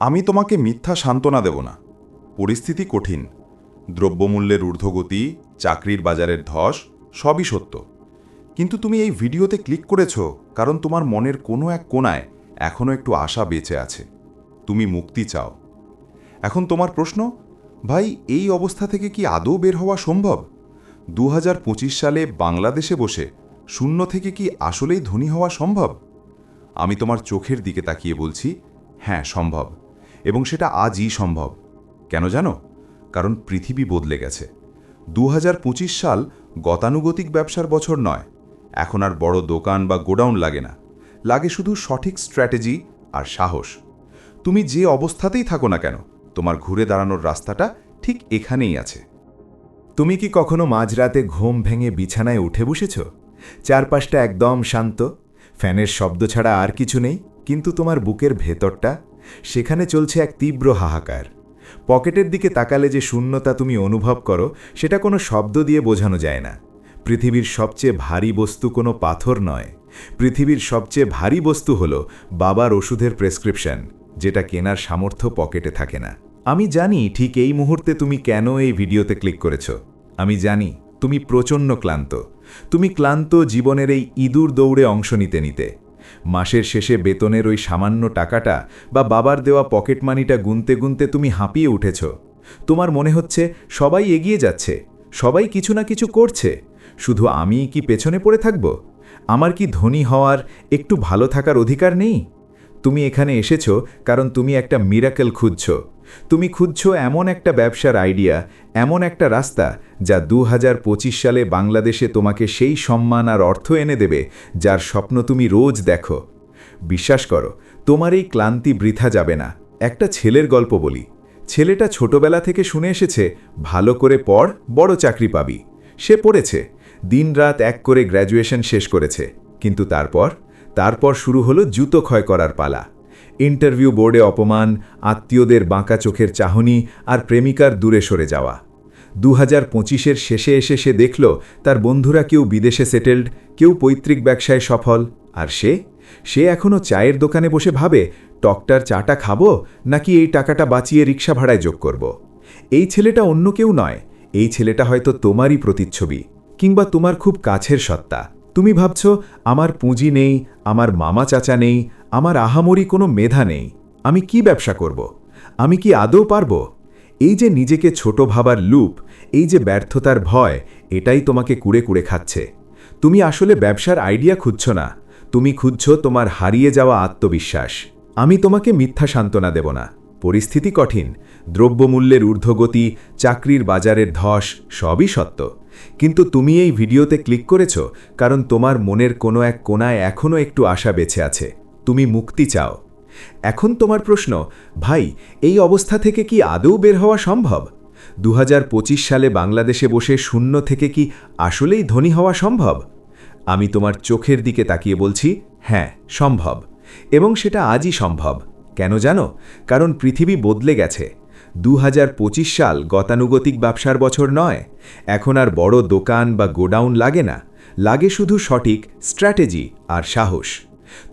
আমি তোমাকে মিথ্যা সান্ত্বনা দেব না। পরিস্থিতি কঠিন। দ্রব্যমূল্যের ঊর্ধ্বগতি, চাকরির বাজারের ধস, সবই সত্য। কিন্তু তুমি এই ভিডিওতে ক্লিক করেছ কারণ তোমার মনের কোনো এক কোণায় এখনও একটু আশা বেঁচে আছে। তুমি মুক্তি চাও। এখন তোমার প্রশ্ন, ভাই, এই অবস্থা থেকে কি আদৌ বের হওয়া সম্ভব? দু হাজার পঁচিশ সালে বাংলাদেশে বসে শূন্য থেকে কি আসলেই ধনী হওয়া সম্ভব? আমি তোমার চোখের দিকে তাকিয়ে বলছি হ্যাঁ সম্ভব। এবং সেটা আজই সম্ভব। কেন জানো? কারণ পৃথিবী বদলে গেছে। দু হাজার পঁচিশ সাল গতানুগতিক ব্যবসার বছর নয়। এখন আর বড় দোকান বা গোডাউন লাগে না। লাগে শুধু সঠিক স্ট্র্যাটেজি আর সাহস। তুমি যে অবস্থাতেই থাকো না কেন, তোমার ঘুরে দাঁড়ানোর রাস্তাটা ঠিক এখানেই আছে। তুমি কি কখনো মাঝরাতে ঘুম ভেঙে বিছানায় উঠে বসেছ? চারপাশটা একদম শান্ত। ফ্যানের শব্দ ছাড়া আর কিছু নেই, কিন্তু তোমার বুকের ভেতরটা সেখানে চলছে এক তীব্র হাহাকার। পকেটের দিকে তাকালে যে শূন্যতা তুমি অনুভব করো, সেটা কোনো শব্দ দিয়ে বোঝানো যায় না। পৃথিবীর সবচেয়ে ভারী বস্তু কোনো পাথর নয়। পৃথিবীর সবচেয়ে ভারী বস্তু হল বাবার ওষুধের প্রেসক্রিপশন, যেটা কেনার সামর্থ্য পকেটে থাকে না। আমি জানি ঠিক এই মুহূর্তে তুমি কেন এই ভিডিওতে ক্লিক করেছ। আমি জানি তুমি প্রচণ্ড ক্লান্ত। তুমি ক্লান্ত জীবনের এই ইঁদুর দৌড়ে অংশ নিতে নিতে। মাসের শেষে বেতনের ওই সামান্য টাকাটা বা বাবার দেওয়া পকেট মানিটা গুনতে গুনতে তুমি হাঁপিয়ে উঠেছ। তোমার মনে হচ্ছে সবাই এগিয়ে যাচ্ছে, সবাই কিছু না কিছু করছে। শুধু আমি কি পেছনে পড়ে থাকব? আমার কি ধনী হওয়ার একটু ভালো থাকার অধিকার নেই? তুমি এখানে এসেছ কারণ তুমি একটা মিরাকেল খুঁজছ। তুমি খুঁজছ এমন একটা ব্যবসার আইডিয়া, এমন একটা রাস্তা যা দু হাজার পঁচিশ সালে বাংলাদেশে তোমাকে সেই সম্মান আর অর্থ এনে দেবে যার স্বপ্ন তুমি রোজ দেখো। বিশ্বাস করো, তোমার এই ক্লান্তি বৃথা যাবে না। একটা ছেলের গল্প বলি। ছেলেটা ছোটবেলা থেকে শুনে এসেছে, ভালো করে পড়, বড় চাকরি পাবি। সে পড়েছে, দিনরাত এক করে গ্র্যাজুয়েশন শেষ করেছে। কিন্তু তারপর তারপর শুরু হলো জুতো ক্ষয় করার পালা। ইন্টারভিউ বোর্ডে অপমান, আত্মীয়দের বাঁকা চোখের চাহনি আর প্রেমিকার দূরে সরে যাওয়া। দু হাজার পঁচিশের শেষে এসে সে দেখল, তার বন্ধুরা কেউ বিদেশে সেটেলড, কেউ পৈতৃক ব্যবসায় সফল। আর সে? সে এখনও চায়ের দোকানে বসে ভাবে টকটার চাটা খাব? নাকি এই টাকাটা বাঁচিয়ে রিক্সা ভাড়ায় যোগ করব। এই ছেলেটা অন্য কেউ নয়। এই ছেলেটা হয়তো তোমারই প্রতিচ্ছবি, কিংবা তোমার খুব কাছের সত্তা। তুমি ভাবছ, আমার পুঁজি নেই, আমার মামা চাচা নেই, আমার আহামরি কোনো মেধা নেই। আমি কি ব্যবসা করব? আমি কি আদৌ পারব? এই যে নিজেকে ছোট ভাবার লুপ, এই যে ব্যর্থতার ভয়, এটাই তোমাকে কুড়ে কুড়ে খাচ্ছে। তুমি আসলে ব্যবসার আইডিয়া খুঁজছ না। তুমি খুঁজছ তোমার হারিয়ে যাওয়া আত্মবিশ্বাস। আমি তোমাকে মিথ্যা সান্ত্বনা দেব না। পরিস্থিতি কঠিন। দ্রব্যমূল্যের ঊর্ধ্বগতি, চাকরির বাজারের ধস, সবই সত্য। কিন্তু তুমি এই ভিডিওতে ক্লিক করেছ কারণ তোমার মনের কোনো এক কোনায় এখনও একটু আশা বেছে আছে। তুমি মুক্তি চাও। এখন তোমার প্রশ্ন, ভাই, এই অবস্থা থেকে কি আদৌ বের হওয়া সম্ভব? দুহাজার পঁচিশ সালে বাংলাদেশে বসে শূন্য থেকে কি আসলেই ধনী হওয়া সম্ভব? আমি তোমার চোখের দিকে তাকিয়ে বলছি হ্যাঁ সম্ভব। এবং সেটা আজই সম্ভব। কেন জানো? কারণ পৃথিবী বদলে গেছে। দু হাজার পঁচিশ সাল গতানুগতিক ব্যবসার বছর নয়। এখন আর বড় দোকান বা গোডাউন লাগে না। লাগে শুধু সঠিক স্ট্র্যাটেজি আর সাহস।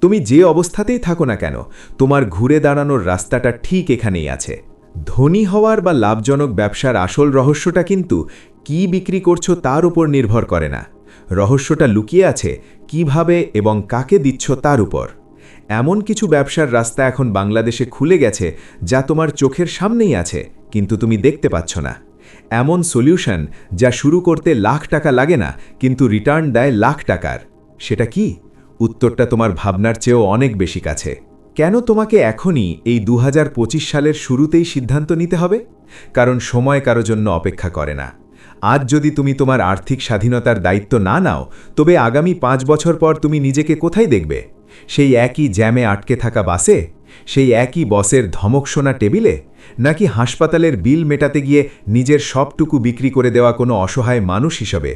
তুমি যে অবস্থাতেই থাকো না কেন, তোমার ঘুরে দাঁড়ানোর রাস্তাটা ঠিক এখানেই আছে। ধনী হওয়ার বা লাভজনক ব্যবসার আসল রহস্যটা কিন্তু কি বিক্রি করছ তার উপর নির্ভর করে না। রহস্যটা লুকিয়ে আছে কীভাবে এবং কাকে দিচ্ছ তার উপর। এমন কিছু ব্যবসার রাস্তা এখন বাংলাদেশে খুলে গেছে যা তোমার চোখের সামনেই আছে, কিন্তু তুমি দেখতে পাচ্ছ না। এমন সলিউশন যা শুরু করতে লাখ টাকা লাগে না, কিন্তু রিটার্ন দেয় লাখ টাকার। সেটা কি? উত্তরটা তোমার ভাবনার চেয়েও অনেক বেশি কাছে। কেন তোমাকে এখনই এই দুহাজার পঁচিশ সালের শুরুতেই সিদ্ধান্ত নিতে হবে? কারণ সময় কারও জন্য অপেক্ষা করে না। আজ যদি তুমি তোমার আর্থিক স্বাধীনতার দায়িত্ব না নাও, তবে আগামী পাঁচ বছর পর তুমি নিজেকে কোথায় দেখবে? সেই একই জ্যামে আটকে থাকা বাসে, সেই একই বসের ধমক শোনা টেবিলে, নাকি হাসপাতালের বিল মেটাতে গিয়ে নিজের সবটুকু বিক্রি করে দেওয়া কোনো অসহায় মানুষ হিসেবে?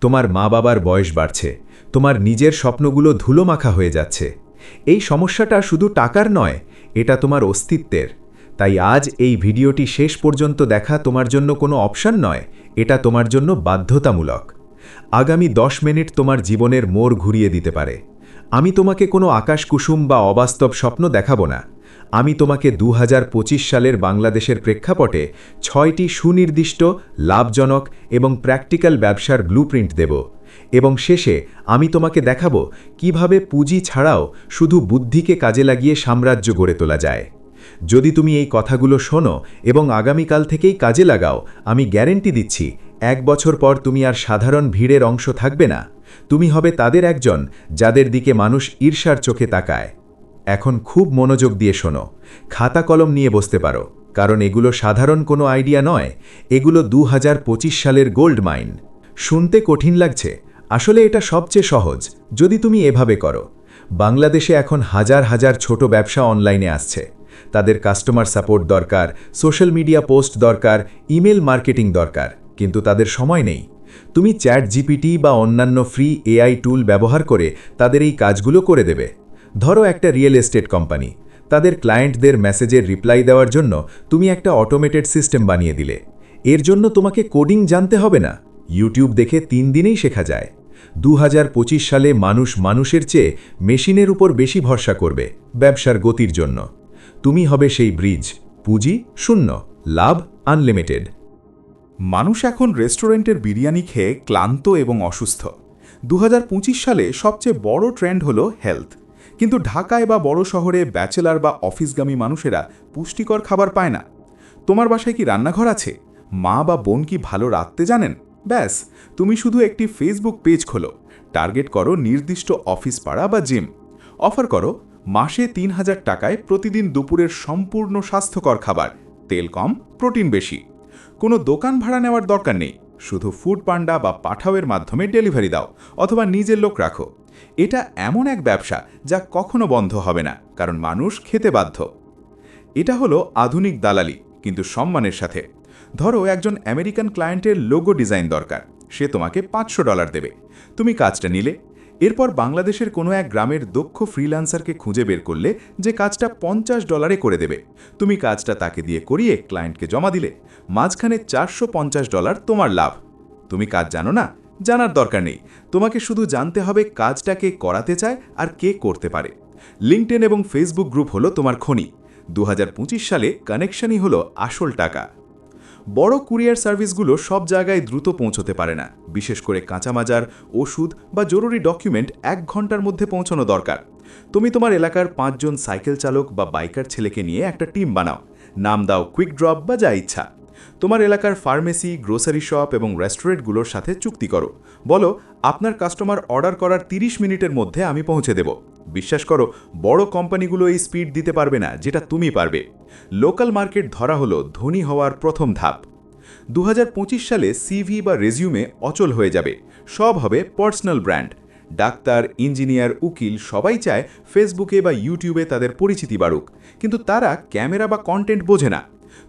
তোমার মা বাবার বয়স বাড়ছে, তোমার নিজের স্বপ্নগুলো ধুলোমাখা হয়ে যাচ্ছে। এই সমস্যাটা শুধু টাকার নয়, এটা তোমার অস্তিত্বের। তাই আজ এই ভিডিওটি শেষ পর্যন্ত দেখা তোমার জন্য কোনো অপশন নয়, এটা তোমার জন্য বাধ্যতামূলক। আগামী দশ মিনিট তোমার জীবনের মোড় ঘুরিয়ে দিতে পারে। আমি তোমাকে কোনো আকাশ কুসুম বা অবাস্তব স্বপ্ন দেখাব না। আমি তোমাকে দু হাজার পঁচিশ সালের বাংলাদেশের প্রেক্ষাপটে ছয়টি সুনির্দিষ্ট, লাভজনক এবং প্র্যাকটিক্যাল ব্যবসার ব্লুপ্রিন্ট দেব এবং শেষে আমি তোমাকে দেখাবো কীভাবে পুঁজি ছাড়াও শুধু বুদ্ধিকে কাজে লাগিয়ে সাম্রাজ্য গড়ে তোলা যায়। যদি তুমি এই কথাগুলো শোনো এবং আগামীকাল থেকেই কাজে লাগাও, আমি গ্যারেন্টি দিচ্ছি, এক বছর পর তুমি আর সাধারণ ভিড়ের অংশ থাকবে না। তুমি হবে তাদের একজন যাদের দিকে মানুষ ঈর্ষার চোখে তাকায়। এখন খুব মনোযোগ দিয়ে শোনো। খাতা কলম নিয়ে বসতে পারো, কারণ এগুলো সাধারণ কোনো আইডিয়া নয়। এগুলো দু হাজার পঁচিশ সালের গোল্ড মাইন। শুনতে কঠিন লাগছে। আসলে এটা সবচেয়ে সহজ, যদি তুমি এভাবে করো। বাংলাদেশে এখন হাজার হাজার ছোট ব্যবসা অনলাইনে আসছে। তাদের কাস্টমার সাপোর্ট দরকার, সোশ্যাল মিডিয়া পোস্ট দরকার, ইমেল মার্কেটিং দরকার। কিন্তু তাদের সময় নেই। তুমি চ্যাট জিপিটি বা অন্যান্য ফ্রি এআই টুল ব্যবহার করে তাদের এই কাজগুলো করে দেবে। ধরো একটা রিয়েল এস্টেট কোম্পানি। তাদের ক্লায়েন্টদের মেসেজের রিপ্লাই দেওয়ার জন্য তুমি একটা অটোমেটেড সিস্টেম বানিয়ে দিলে। এর জন্য তোমাকে কোডিং জানতে হবে না। ইউটিউব দেখে তিন দিনেই শেখা যায়। দু হাজার পঁচিশ সালে মানুষ মানুষের চেয়ে মেশিনের উপর বেশি ভরসা করবে ব্যবসার গতির জন্য। তুমি হবে সেই ব্রিজ। পুঁজি শূন্য। লাভ আনলিমিটেড। মানুষ এখন রেস্টুরেন্টের বিরিয়ানি খেয়ে ক্লান্ত এবং অসুস্থ। দু হাজার পঁচিশ সালে সবচেয়ে বড় ট্রেন্ড হল হেলথ। কিন্তু ঢাকায় বা বড় শহরে ব্যাচেলার বা অফিসগামী মানুষেরা পুষ্টিকর খাবার পায় না। তোমার বাসায় কি রান্নাঘর আছে? মা বা বোন কি ভালো রাখতে জানেন? ব্যাস, তুমি শুধু একটি ফেসবুক পেজ খোলো। টার্গেট করো নির্দিষ্ট অফিস পাড়া বা জিম। অফার করো, মাসে তিন হাজার টাকায় প্রতিদিন দুপুরের সম্পূর্ণ স্বাস্থ্যকর খাবার। তেল কম, প্রোটিন বেশি। কোনো দোকান ভাড়া নেওয়ার দরকার নেই। শুধু ফুড পান্ডা বা পাঠাওয়ের মাধ্যমে ডেলিভারি দাও অথবা নিজের লোক রাখো। এটা এমন এক ব্যবসা যা কখনো বন্ধ হবে না, কারণ মানুষ খেতে বাধ্য। এটা হলো আধুনিক দালালি, কিন্তু সম্মানের সাথে। ধরো একজন আমেরিকান ক্লায়েন্টের লোগো ডিজাইন দরকার। সে তোমাকে পাঁচশো ডলার দেবে। তুমি কাজটা নিলে এরপর বাংলাদেশের কোনো এক গ্রামের দক্ষ ফ্রিল্যান্সারকে খুঁজে বের করলে যে কাজটা পঞ্চাশ ডলারে করে দেবে। তুমি কাজটা তাকে দিয়ে করিয়ে ক্লায়েন্টকে জমা দিলে। মাঝখানে চারশো পঞ্চাশ ডলার তোমার লাভ। তুমি কাজ জানো না? জানার দরকার নেই। তোমাকে শুধু জানতে হবে কাজটা কে করাতে চায় আর কে করতে পারে। লিঙ্কটেন এবং ফেসবুক গ্রুপ হলো তোমার খনি। দু হাজার পঁচিশ সালে কানেকশনই হলো আসল টাকা। বড় কুরিয়ার সার্ভিসগুলো সব জায়গায় দ্রুত পৌঁছতে পারে না। বিশেষ করে কাঁচামাজার ওষুধ বা জরুরি ডকুমেন্ট এক ঘণ্টার মধ্যে পৌঁছানো দরকার। তুমি তোমার এলাকার পাঁচজন সাইকেল চালক বা বাইকার ছেলেকে নিয়ে একটা টিম বানাও। নাম দাও কুইক ড্রপ বা যা ইচ্ছা। তোমার এলাকার ফার্মেসি, গ্রোসারি শপ এবং রেস্টুরেন্টগুলোর সাথে চুক্তি করো। বলো, আপনার কাস্টমার অর্ডার করার 30 মিনিটের মধ্যে আমি পৌঁছে দেব। বিশ্বাস করো, বড় কোম্পানিগুলো এই স্পিড দিতে পারবে না, যেটা তুমি পারবে। লোকাল মার্কেট ধরা হলো ধনী হওয়ার প্রথম ধাপ। দু হাজার পঁচিশ সালে সিভি বা রেজিউমে অচল হয়ে যাবে। সব হবে পার্সোনাল ব্র্যান্ড ডাক্তার ইঞ্জিনিয়ার উকিল সবাই চায় ফেসবুকে বা ইউটিউবে তাদের পরিচিতি বাড়ুক। কিন্তু তারা ক্যামেরা বা কন্টেন্ট বোঝে না।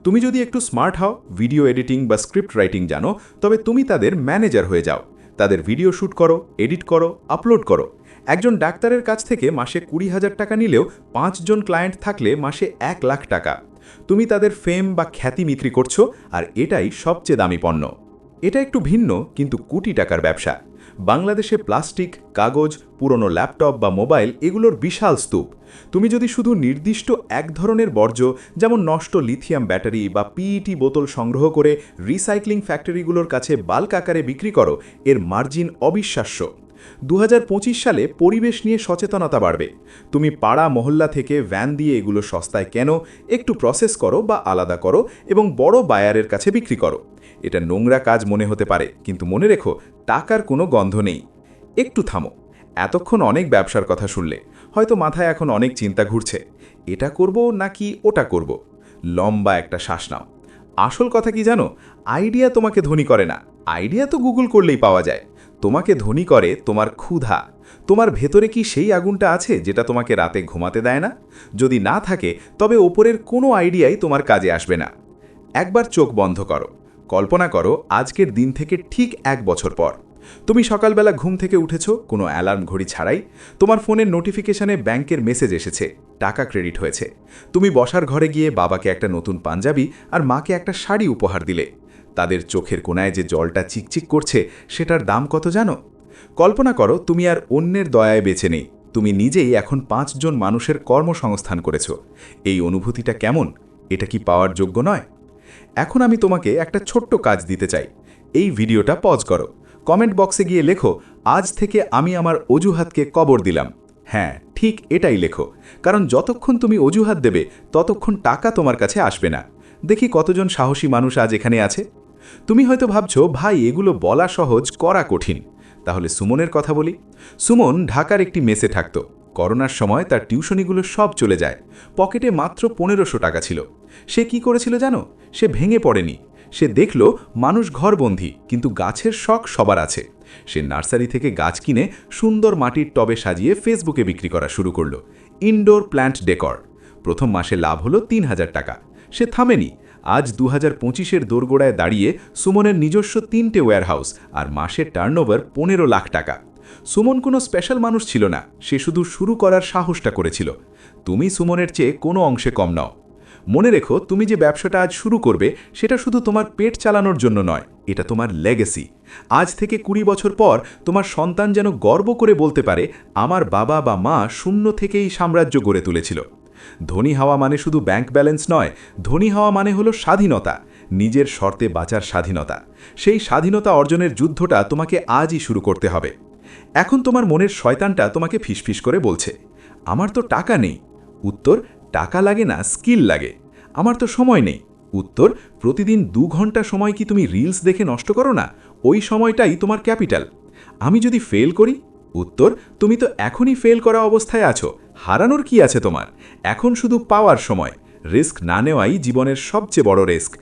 তুমি যদি একটু স্মার্ট হও ভিডিও এডিটিং বা স্ক্রিপ্ট রাইটিং জানো, তবে তুমি তাদের ম্যানেজার হয়ে যাও। তাদের ভিডিও শ্যুট করো এডিট করো আপলোড করো। একজন ডাক্তারের কাছ থেকে মাসে কুড়ি হাজার টাকা নিলেও পাঁচজন ক্লায়েন্ট থাকলে মাসে এক লাখ টাকা। তুমি তাদের ফেম বা খ্যাতি বিক্রি করছ, আর এটাই সবচেয়ে দামি পণ্য। এটা একটু ভিন্ন, কিন্তু কোটি টাকার ব্যবসা। বাংলাদেশে প্লাস্টিক কাগজ, পুরনো ল্যাপটপ বা মোবাইল এগুলোর বিশাল স্তূপ। তুমি যদি শুধু নির্দিষ্ট এক ধরনের বর্জ্য, যেমন নষ্ট লিথিয়াম ব্যাটারি বা পিইটি বোতল সংগ্রহ করে রিসাইক্লিং ফ্যাক্টরিগুলোর কাছে বাল্ক আকারে বিক্রি করো, এর মার্জিন অবিশ্বাস্য। দু হাজার পঁচিশ সালে পরিবেশ নিয়ে সচেতনতা বাড়বে। তুমি পাড়া মহল্লা থেকে ভ্যান দিয়ে এগুলো সস্তায় কেন, একটু প্রসেস করো বা আলাদা করো এবং বড় বায়ারের কাছে বিক্রি করো। এটা নোংরা কাজ মনে হতে পারে, কিন্তু মনে রেখো, টাকার কোনো গন্ধ নেই। একটু থামো। এতক্ষণ অনেক ব্যবসার কথা শুনলে। হয়তো মাথায় এখন অনেক চিন্তা ঘুরছে। এটা করব নাকি ওটা করব? লম্বা একটা শ্বাস নাও। আসল কথা কি জানো? আইডিয়া তোমাকে ধনী করে না। আইডিয়া তো গুগল করলেই পাওয়া যায়। তোমাকে ধনী করে তোমার ক্ষুধা। তোমার ভেতরে কি সেই আগুনটা আছে যেটা তোমাকে রাতে ঘুমাতে দেয় না? যদি না থাকে, তবে ওপরের কোনো আইডিয়াই তোমার কাজে আসবে না। একবার চোখ বন্ধ করো। কল্পনা করো, আজকের দিন থেকে ঠিক এক বছর পর। তুমি সকালবেলা ঘুম থেকে উঠেছ, কোনো অ্যালার্ম ঘড়ি ছাড়াই। তোমার ফোনের নোটিফিকেশনে ব্যাংকের মেসেজ এসেছে, টাকা ক্রেডিট হয়েছে। তুমি বসার ঘরে গিয়ে বাবাকে একটা নতুন পাঞ্জাবি আর মাকে একটা শাড়ি উপহার দিলে। তাদের চোখের কোনায় যে জলটা চিকচিক করছে, সেটার দাম কত জানো? কল্পনা করো, তুমি আর অন্যের দয়ায় বেছে নেই। তুমি নিজেই এখন পাঁচজন মানুষের কর্মসংস্থান করেছ। এই অনুভূতিটা কেমন? এটা কি পাওয়ার যোগ্য নয়? এখন আমি তোমাকে একটা ছোট্ট কাজ দিতে চাই। এই ভিডিওটা পজ করো। কমেন্ট বক্সে গিয়ে লেখো, আজ থেকে আমি আমার অজুহাতকে কবর দিলাম। হ্যাঁ ঠিক এটাই লেখো। কারণ যতক্ষণ তুমি অজুহাত দেবে, ততক্ষণ টাকা তোমার কাছে আসবে না। দেখি কতজন সাহসী মানুষ আজ এখানে আছে। তুমি হয়তো ভাবছ, ভাই, এগুলো বলা সহজ, করা কঠিন। তাহলে সুমনের কথা বলি। সুমন ঢাকার একটি মেসে থাকতো। করোনার সময় তার টিউশনিগুলো সব চলে যায়। পকেটে মাত্র পনেরোশো টাকা ছিল। সে কি করেছিল জানো? সে ভেঙে পড়েনি। সে দেখল, মানুষ ঘরবন্দি, কিন্তু গাছের শখ সবার আছে। সে নার্সারি থেকে গাছ কিনে সুন্দর মাটির টবে সাজিয়ে ফেসবুকে বিক্রি করা শুরু করল। Indoor plant decor. প্রথম মাসে লাভ হলো তিন হাজার টাকা। সে থামেনি। আজ দু হাজার পঁচিশের দোরগোড়ায় দাঁড়িয়ে সুমনের নিজস্ব তিনটে ওয়্যারহাউস আর মাসের টার্নওভার পনেরো লাখ টাকা। সুমন কোনো স্পেশাল মানুষ ছিল না, সে শুধু শুরু করার সাহসটা করেছিল। তুমি সুমনের চেয়ে কোনো অংশে কম নাও। মনে রেখো, তুমি যে ব্যবসাটা আজ শুরু করবে, সেটা শুধু তোমার পেট চালানোর জন্য নয়, এটা তোমার লেগেসি আজ থেকে কুড়ি বছর পর তোমার সন্তান যেন গর্ব করে বলতে পারে, আমার বাবা বা মা শূন্য থেকেই সাম্রাজ্য গড়ে তুলেছিল। ধনী হওয়া মানে শুধু ব্যাংক ব্যালেন্স নয়, ধনী হওয়া মানে হলো স্বাধীনতা, নিজের শর্তে বাঁচার স্বাধীনতা। সেই স্বাধীনতা অর্জনের যুদ্ধটা তোমাকে আজই শুরু করতে হবে। এখন তোমার মনের শয়তানটা তোমাকে ফিসফিস করে বলছে, আমার তো টাকা নেই। উত্তর, টাকা লাগে না স্কিল লাগে। আমার তো সময় নেই। উত্তর, প্রতিদিন দু ঘণ্টা সময় কি তুমি রিলস দেখে নষ্ট করো না? ওই সময়টাই তোমার ক্যাপিটাল আমি যদি ফেল করি? উত্তর, তুমি তো এখনই ফেল করা অবস্থায় আছো। হারানোর কি আছে তোমার? এখন শুধু পাওয়ার সময়। রিস্ক না নেওয়াই জীবনের সবচেয়ে বড় রিস্ক।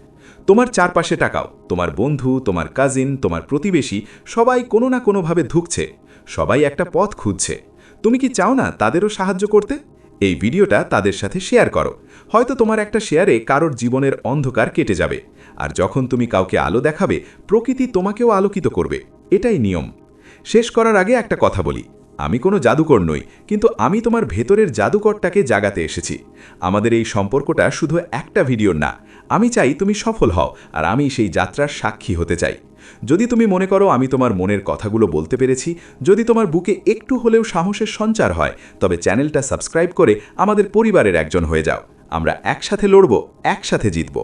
তোমার চারপাশে টাকাও তোমার বন্ধু, তোমার কাজিন তোমার প্রতিবেশী সবাই কোনো না কোনোভাবে ধুকছে। সবাই একটা পথ খুঁজছে। তুমি কি চাও না তাদেরও সাহায্য করতে? এই ভিডিওটা তাদের সাথে শেয়ার করো। হয়তো তোমার একটা শেয়ারে কারোর জীবনের অন্ধকার কেটে যাবে। আর যখন তুমি কাউকে আলো দেখাবে, প্রকৃতি তোমাকেও আলোকিত করবে। এটাই নিয়ম। শেষ করার আগে একটা কথা বলি। আমি কোনো জাদুকর নই, কিন্তু আমি তোমার ভেতরের জাদুকরটাকে জাগাতে এসেছি। আমাদের এই সম্পর্কটা শুধু একটা ভিডিওর না, আমি চাই তুমি সফল হও আর আমি সেই যাত্রার সাক্ষী হতে চাই। যদি তুমি মনে করো আমি তোমার মনের কথাগুলো বলতে পেরেছি, যদি তোমার বুকে একটু হলেও সাহসের সঞ্চার হয়, তবে চ্যানেলটা সাবস্ক্রাইব করে আমাদের পরিবারের একজন হয়ে যাও। আমরা একসাথে লড়ব, একসাথে জিতব।